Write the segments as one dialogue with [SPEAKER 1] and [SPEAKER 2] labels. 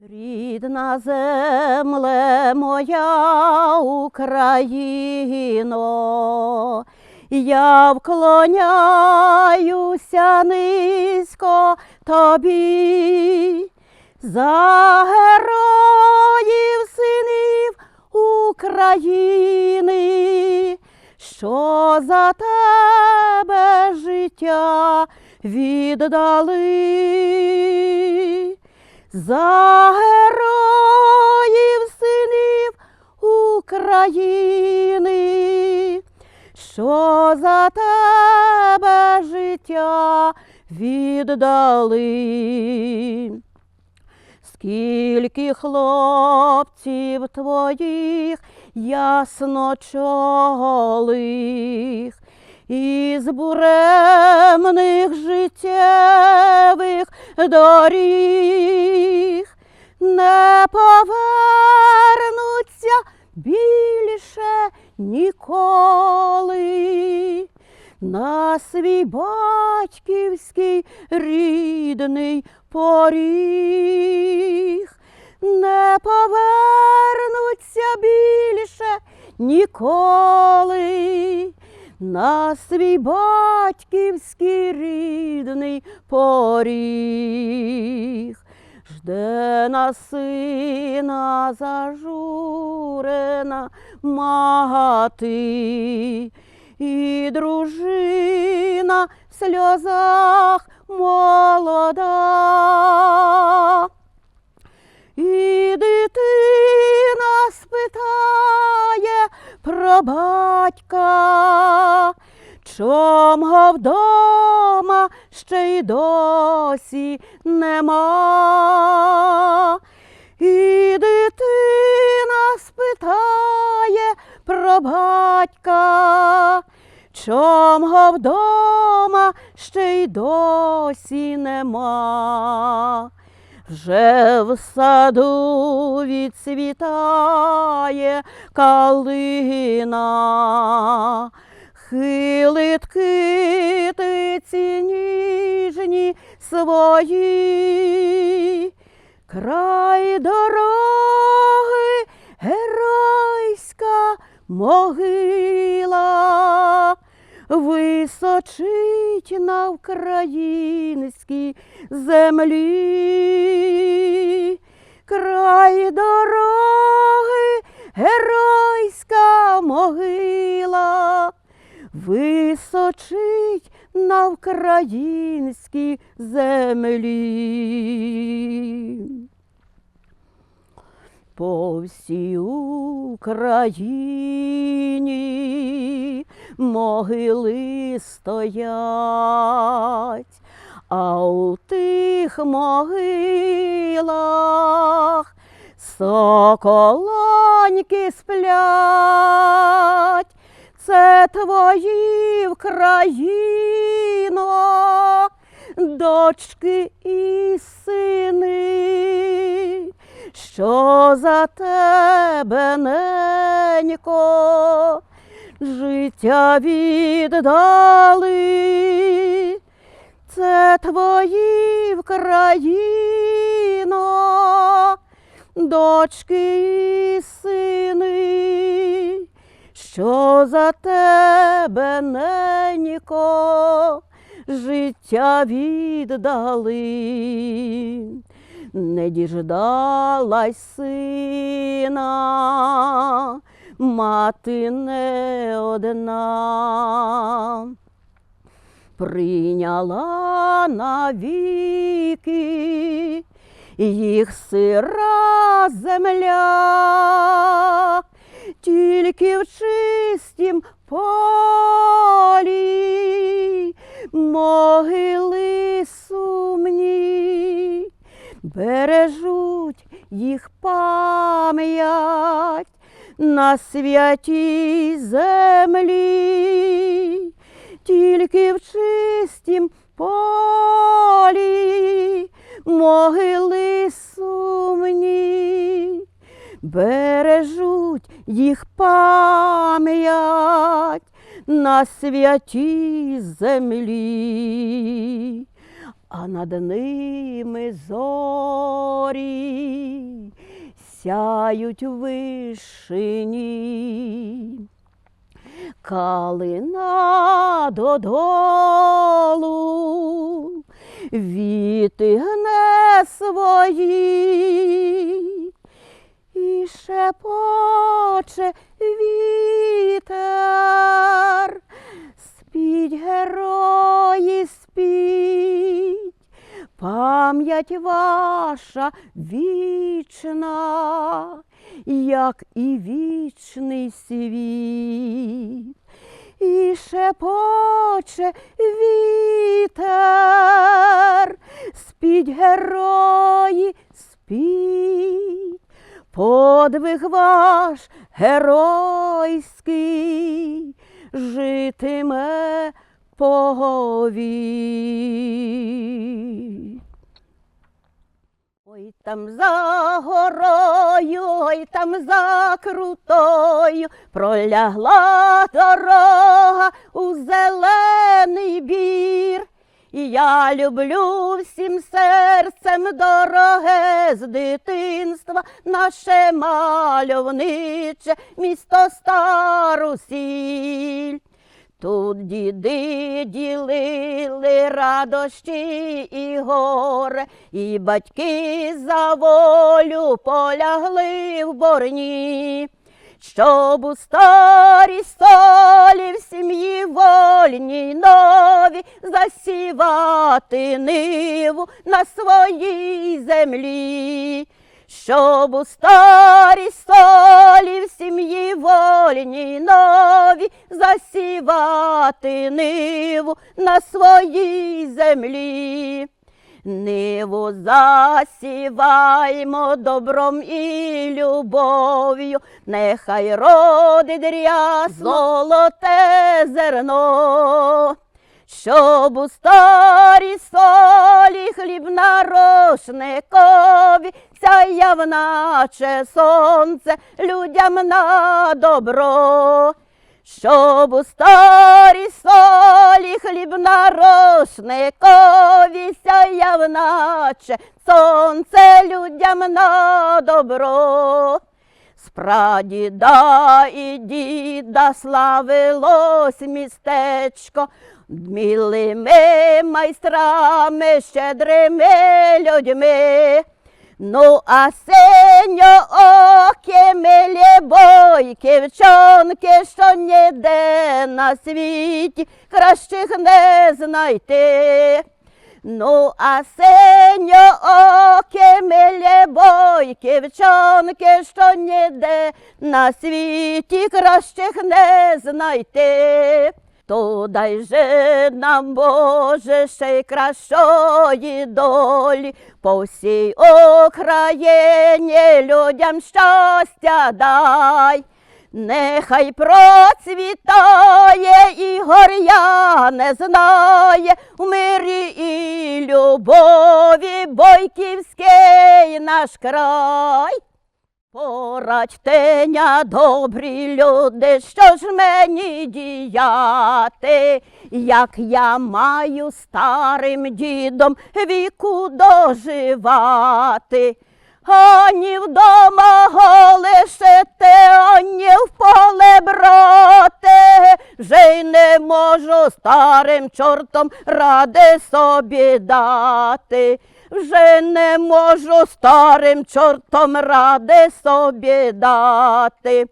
[SPEAKER 1] Рідна земле моя Україно, я вклоняюся низько тобі за героїв синів України, що за тебе життя віддали. За героїв синів України, що за тебе життя віддали. Скільки хлопців твоїх ясночолих, із буремних життєвих доріг. Не повернуться більше ніколи на свій батьківський рідний поріг, не повернуться більше ніколи на свій батьківський рідний поріг. Жде на сина зажурена мати, і дружина в сльозах молода. І дитина спитає батька, чом го вдома ще й досі нема. І дитина спитає про батька, чом го вдома ще й досі нема. Вже в саду відцвітає калина, хилить китиці ніжні свої, край дороги геройська могила височить на українській землі, край дороги геройська могила. Височить на українській землі. По всій Україні могили стоять, а у тих могилах соколоньки сплять. Це твої Вкраїно, дочки і сини, що за тебе, ненько, життя віддали. Це твої Вкраїно, дочки і сини, що за тебе, ненько, життя віддали. Не діждалась сина, мати не одна прийняла навіки. Їх сира земля, тільки в чистім полі могили сумні, бережуть їх пам'ять на святій землі могили сумні, бережуть їх пам'ять на святій землі. а над ними зорі сяють у вишині. Калина додолу, віти гне свої, і шепоче вітер, спіть герої, спіть, пам'ять ваша вічна, як і вічний світ. І шепоче вітер, спіть герої, спіть, подвиг ваш геройський. Житиме погові. Ой там за горою, ой там за крутою пролягла дорога у зелений бір. І я люблю всім серцем дороге з дитинства наше мальовниче місто стару сіль. Тут діди ділили радощі і горе, і батьки за волю полягли в борні, щоб у старій столі в сім'ї вольній нові засівати ниву на своїй землі. Щоб у старій столі в сім'ї вольній нові засівати ниву на своїй землі. Ниву засіваймо добром і любов'ю, нехай родить ряс золоте зерно. Щоб у старій солі хліб на рошникові сяяв наче сонце людям на добро. Щоб у старій солі хліб на рошникові сяяв наче сонце людям на добро. З прадіда і діда славилось містечко, мілими майстрами, щедрими людьми. Ну, а синьо окі милі бойки, вчонки, що ніде на світі кращих не знайти. Ну, а синьо окі милі бойки, вчонки, що ніде на світі кращих не знайти. То дай же нам, Боже, ще й кращої долі, по всій Україні людям щастя дай. Нехай процвітає і горя не знає в мирі і любові бойківський наш край. Порадьтеня, добрі люди, що ж мені діяти, як я маю старим дідом віку доживати. Ані вдома лишити, ані в поле брати, вже й не можу старим чортом ради собі дати. Вже не можу старим чортом ради собі дати.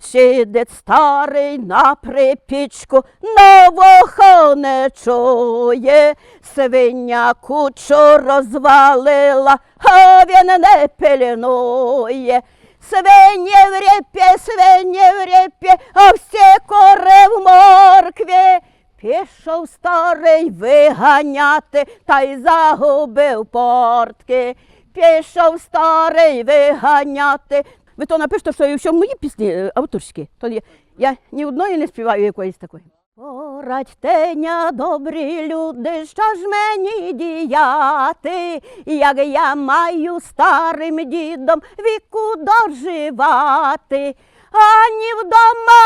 [SPEAKER 1] Сидить старий на припічку, на вухо не чує, свиня кучу розвалила, а він не пильнує. Свині в репі, свині в репі, а всі кори в моркві. Пішов старий виганяти, та й загубив портки. Пішов старий виганяти. Ви то напишете, що якщо мої пісні е, авторські, то я, я ні одної не співаю якоїсь такої. Порадьтеня, добрі люди, що ж мені діяти, як я маю старим дідом віку доживати. Ані вдома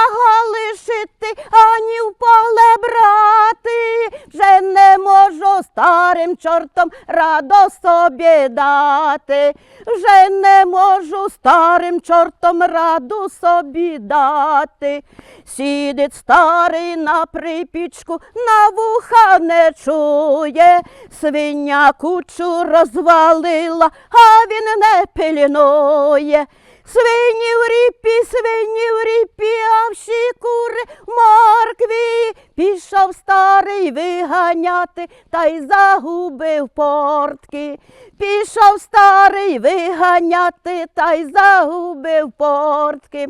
[SPEAKER 1] лишити, ані в поле брати. Вже не можу старим чортом радо собі дати. Вже не можу старим чортом раду собі дати. Сідить старий на припічку, на вуха не чує, свиня кучу розвалила, а він не пильнує. Свині в ріпі, свині в ріпі, а всі кури в моркві. Пішов старий виганяти та й загубив портки. Пішов старий виганяти та й загубив портки.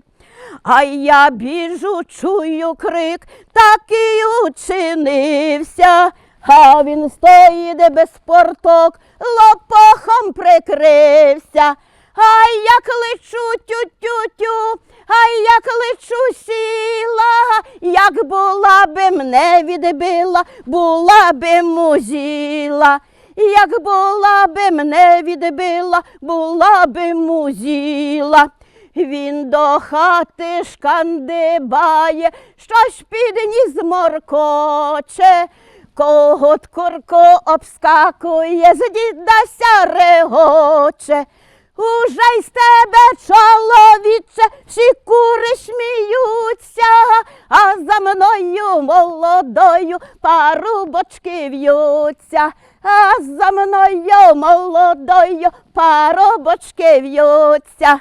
[SPEAKER 1] А я біжу, чую крик, так і учинився. А він стоїть без порток, лопохом прикрився. Ай, як лечу тю-тю-тю, ай, як лечу сіла, як була би мене відбила, була би музіла. Як була би мене відбила, була би музіла. Він до хати шкандибає, щось під ніс моркоче. Когот курко обскакує, з дідася регоче. Уже й з тебе, чоловіче, всі кури сміються, а за мною молодою парубочки в'ються, а за мною молодою парубочки в'ються.